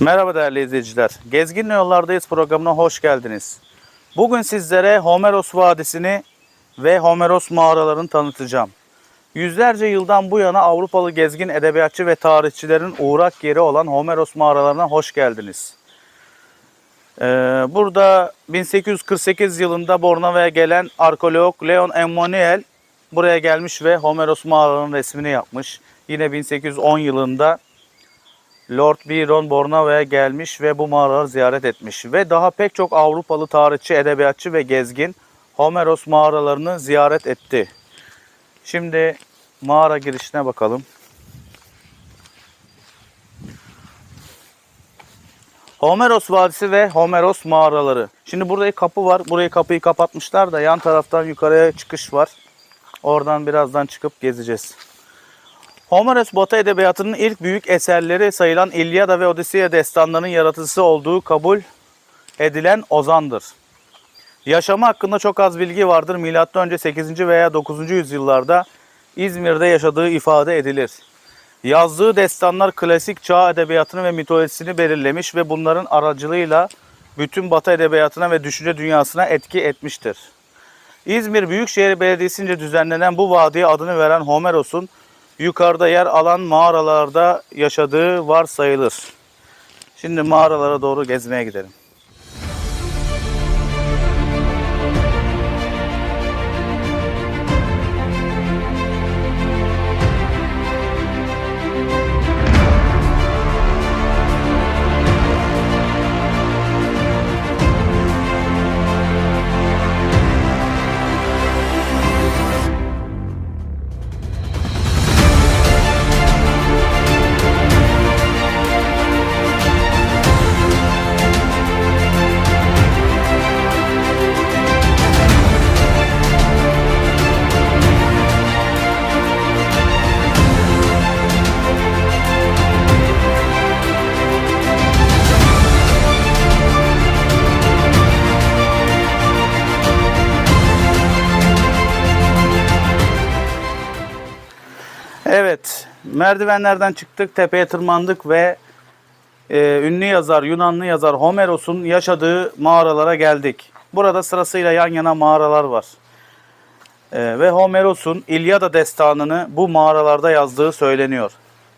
Merhaba değerli izleyiciler. Gezgin Yollardayız programına hoş geldiniz. Bugün sizlere Homeros Vadisi'ni ve Homeros mağaralarını tanıtacağım. Yüzlerce yıldan bu yana Avrupalı gezgin edebiyatçı ve tarihçilerin uğrak yeri olan Homeros mağaralarına hoş geldiniz. Ee, burada 1848 yılında Bornova'ya gelen arkeolog Leon Emmanuel buraya gelmiş ve Homeros mağaralarının resmini yapmış. Yine 1810 yılında Lord Byron Bornova'ya gelmiş ve bu mağaraları ziyaret etmiş. Ve daha pek çok Avrupalı tarihçi, edebiyatçı ve gezgin Homeros mağaralarını ziyaret etti. Şimdi mağara girişine bakalım. Homeros Vadisi ve Homeros mağaraları. Şimdi burada kapı var. Burayı kapıyı kapatmışlar da yan taraftan yukarıya çıkış var. Oradan birazdan çıkıp gezeceğiz. Homeros Batı Edebiyatı'nın ilk büyük eserleri sayılan İlyada ve Odisea destanlarının yaratıcısı olduğu kabul edilen ozandır. Yaşamı hakkında çok az bilgi vardır. Milattan önce 8. veya 9. yüzyıllarda İzmir'de yaşadığı ifade edilir. Yazdığı destanlar klasik çağ edebiyatını ve mitolojisini belirlemiş ve bunların aracılığıyla bütün Batı edebiyatına ve düşünce dünyasına etki etmiştir. İzmir Büyükşehir Belediyesi'nce düzenlenen bu vadiye adını veren Homeros'un yukarıda yer alan mağaralarda yaşadığı varsayılır. Şimdi mağaralara doğru gezmeye gidelim. Merdivenlerden çıktık, tepeye tırmandık ve e, ünlü yazar, Yunanlı yazar Homeros'un yaşadığı mağaralara geldik. Burada sırasıyla yan yana mağaralar var. E, ve Homeros'un İlyada destanını bu mağaralarda yazdığı söyleniyor.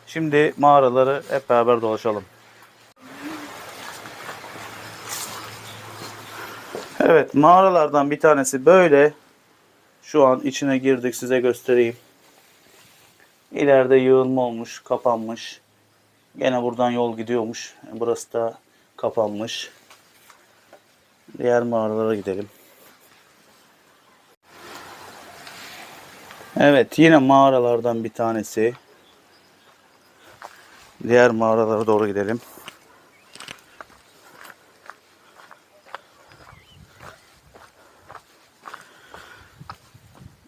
Şimdi mağaraları hep beraber dolaşalım. Evet, mağaralardan bir tanesi böyle. Şu an içine girdik, size göstereyim. İleride yığılma olmuş, kapanmış. Gene buradan yol gidiyormuş. Burası da kapanmış. Diğer mağaralara gidelim. Evet, yine mağaralardan bir tanesi. Diğer mağaralara doğru gidelim.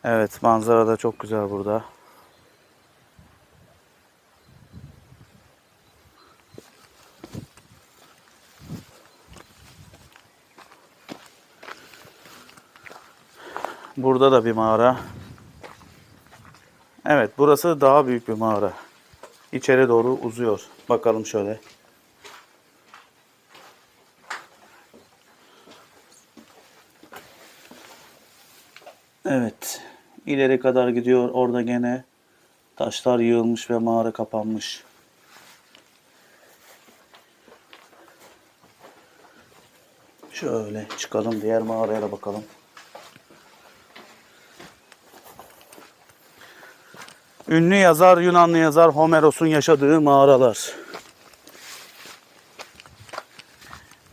Evet, manzara da çok güzel burada. Burada da bir mağara. Evet burası daha büyük bir mağara. İçeri doğru uzuyor. Bakalım şöyle. Evet. ileri kadar gidiyor. Orada gene taşlar yığılmış ve mağara kapanmış. Şöyle çıkalım diğer mağaraya da bakalım. Ünlü yazar, Yunanlı yazar Homeros'un yaşadığı mağaralar.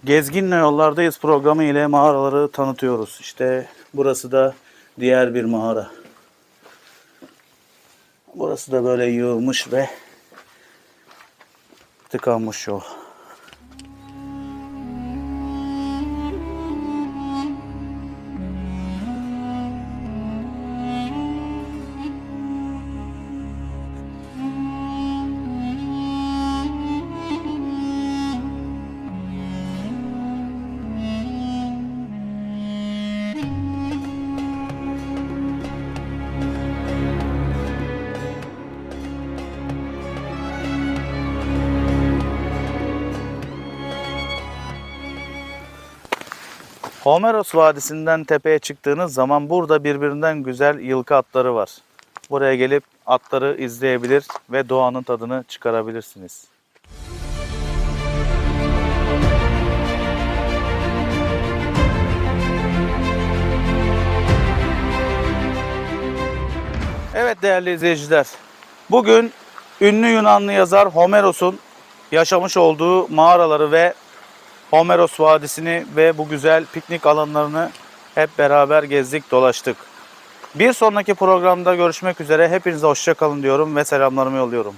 Gezginle Yollardayız programı ile mağaraları tanıtıyoruz. İşte burası da diğer bir mağara. Burası da böyle yığılmış ve tıkanmış yol. Homeros Vadisi'nden tepeye çıktığınız zaman burada birbirinden güzel yılkı atları var. Buraya gelip atları izleyebilir ve doğanın tadını çıkarabilirsiniz. Evet değerli izleyiciler. Bugün ünlü Yunanlı yazar Homeros'un yaşamış olduğu mağaraları ve Homeros Vadisi'ni ve bu güzel piknik alanlarını hep beraber gezdik, dolaştık. Bir sonraki programda görüşmek üzere. Hepinize hoşça kalın diyorum ve selamlarımı yolluyorum.